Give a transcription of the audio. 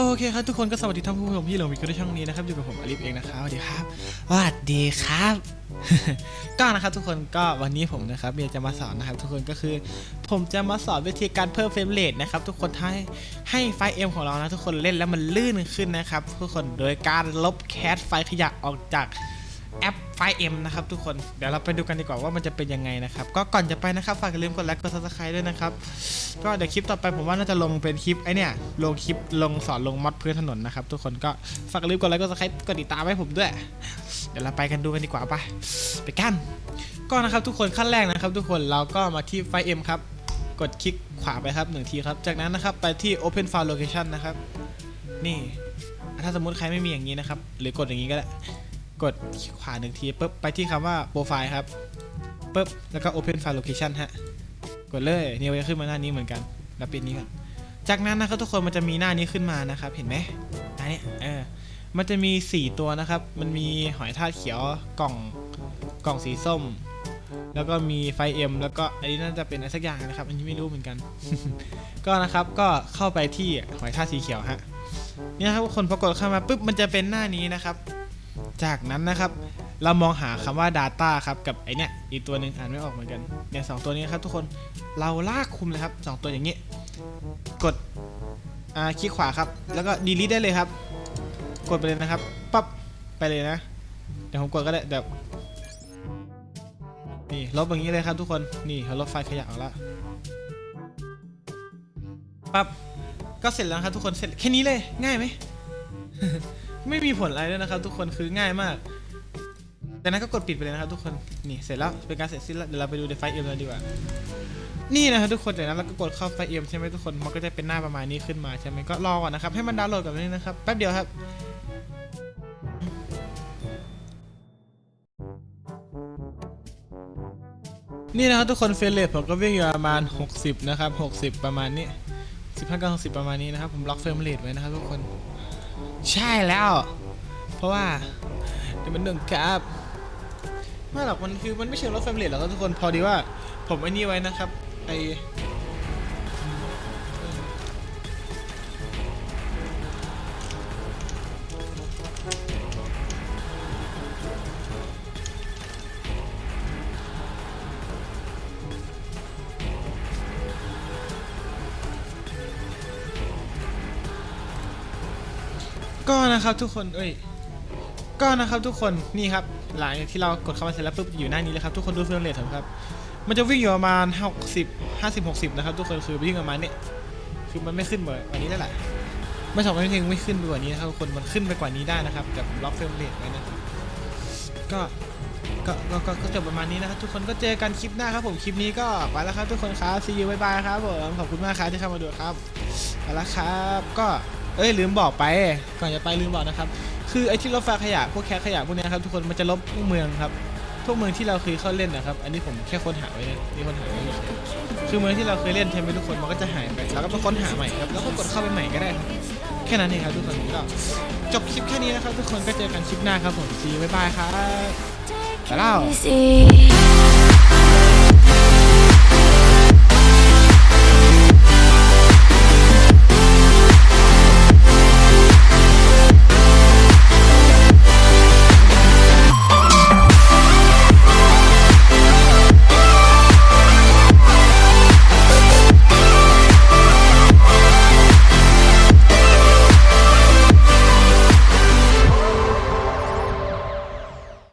โอเคครับทุกคนก็สวัสดีท่านผู้ชมที่เรามีกันในช่องนี้นะครับอยู่กับผมอลิฟเองนะครับสวัสดีครับสวัสดีครับ ก็นะครับทุกคนก็วันนี้ผมนะครับเมียจะมาสอนนะครับ ทุกคนก็คือ ผมจะมาสอนวิธีการเพิ่มเฟรมเรทนะครับทุกคนให้ให้ไฟเอ็มของเรานะทุกคนเล่นแล้วมันลื่นขึ้นนะครับทุกคนโดยการลบแคสไฟล์ขยะออกจาก แอปไฟเอ็มนะครับทุกคนเดี๋ยวเราไปดูกันดีกว่าว่ามันจะเป็นยังไงนะครับ ก็ก่อนจะไปนะครับฝากอย่าลืมกดไลค์กดซับสไครต์ด้วยนะครับ ก็เดี๋ยวคลิปต่อไปผมว่าน่าจะลงเป็นคลิปไอเนี่ยลงคลิปลงสอนลงมอดพื้นถนนนะครับทุกคนก็ฝากอย่าลืมกดไลค์กดซับสไครต์กดติดตามให้ผมด้วย เดี๋ยวเราไปกันดูกันดีกว่าไปไปกันก็นะครับทุกคนขั้นแรกนะครับ ทุกคนเราก็มาที่ไฟเอ็มครับกดคลิกขวาไปครับหนึ่งทีครับ จากนั้นนะครับไปที่ Open File Location นะครับ นี่ ถ้าสมมุติใครไม่มีอย่างนี้นะครับ หรือกดอย่างนี้ก็ได้ กดขวาหนึ่งทีปุ๊บไปที่คำว่าโปรไฟล์ครับปุ๊บแล้วก็ Open File Location ฮะ กดเลยเนี่ยมันจะขึ้นมาหน้านี้เหมือนกันแล้วปิดนี้ก่อนจากนั้นนะครับทุกคนมันจะมีหน้านี้ขึ้นมานะครับ เห็นไหมหน้านี้เออมันจะมี 4 ตัวนะครับ มันมีหอยทากเขียวกล่องกล่องสีส้ม แล้วก็มีไฟเอ็มแล้วก็อันนี้น่าจะเป็นอะไรสักอย่างนะครับ อันนี้ไม่รู้เหมือนกัน ก็นะครับก็เข้าไปที่หอยทากสีเขียวฮะเนี่ยครับทุกคนพอกดเข้ามาปุ๊บมันจะเป็นหน้านี้นะครับ จากนั้นนะครับ เรามองหาคำว่า Data ครับ กับไอเนี้ยอีกตัวหนึ่งอ่านไม่ออกเหมือนกันเนี่ยสองตัวนี้ครับทุกคนเราลากคุมเลยครับสองตัวอย่างนี้ กดอ่าคลิกขวาครับ แล้วก็ delete ได้เลยครับ กดไปเลยนะครับปั๊บไปเลยนะ เดี๋ยวผมกดก็ได้เดี๋ยวนี่ลบอย่างนี้เลยครับทุกคนนี่เขาลบไฟล์ขยะออกแล้วปั๊บก็เสร็จแล้วครับทุกคนเสร็จแค่นี้เลยง่ายไหม ไม่มีผลอะไรด้วยนะครับ ทุกคนคือง่ายมากจากนั้นก็กดปิดไปเลยนะครับ ทุกคนนี่เสร็จแล้วเป็นการเสร็จสิ้นแล้วเดี๋ยวเราไปดูในไฟเอ็มเลยดีกว่านี่นะครับทุกคนจากนั้นเราก็กดเข้าไฟเอ็มใช่ไหมทุกคนมันก็จะเป็นหน้าประมาณนี้ขึ้นมาใช่ไหมก็รอก่อนนะครับให้มันดาวน์โหลดกับนี้นะครับแป๊บเดียวครับนี่นะครับทุกคนเฟรนเรทผมก็วิ่งอยู่ประมาณ 60 นะครับ 60 ประมาณนี้ 15กับ60 ประมาณนี้นะครับ ผมล็อกเฟรมเรทไว้นะครับทุกคน ใช่แล้ว เพราะว่าเดี๋ยวมันหนึ่งครับไม่หรอกมันคือมันไม่เชิงรถเฟรมเรทหรอกครับทุกคนพอดีว่า ผมไอ้นี่ไว้นะครับไอ ก็นะครับทุกคนเอ้ยก็นะครับทุกคนนี่ครับหลังจากที่เรากดเข้ามาเสร็จแล้วปุ๊บอยู่หน้านี้เลยครับทุกคนดูเฟรมเรทผมครับมันจะวิ่งอยู่ประมาณ 60 50 60 นะครับ ทุกคนคือวิ่งประมาณนี้คือมันไม่ขึ้นเหมือนวันนี้ได้วแหละไม่สองไม่เพียงไม่ขึ้นไปกว่านี้นะครับทุกคนมันขึ้นไปกว่านี้ได้นะครับแต่ผมล็อกเฟรมเรทไว้นะก็ก็ก็ก็ก็จบประมาณนี้นะครับทุกคนก็เจอกันคลิปหน้าครับผมคลิปนี้ก็ไปแล้วครับทุกคนครับซีอูบายบายครับผมขอบคุณมากครับที่เข้ามาดูครับไปแล้วครับก็ เอ้ยลืมบอกไป ก่อนจะไปลืมบอกนะครับ คือไอ้ที่รถไฟขยะพวกแคสขยะพวกเนี้ยครับทุกคนมันจะลบพวกเมืองครับพวกเมืองที่เราเคยเข้าเล่นนะครับ อันนี้ผมแค่ค้นหาไว้นะนี่ค้นหาไว้เฉยคือเมืองที่เราเคยเล่นใช่ไหมทุกคนมันก็จะหายไปแล้วก็ไปค้นหาใหม่ครับแล้วก็กดเข้าไปใหม่ก็ได้ครับแค่นั้นเองครับทุกคนก็จบคลิปแค่นี้นะครับ ทุกคนก็เจอกันคลิปหน้าครับผมซีบ๊ายบายครับไปแล้ว Easy.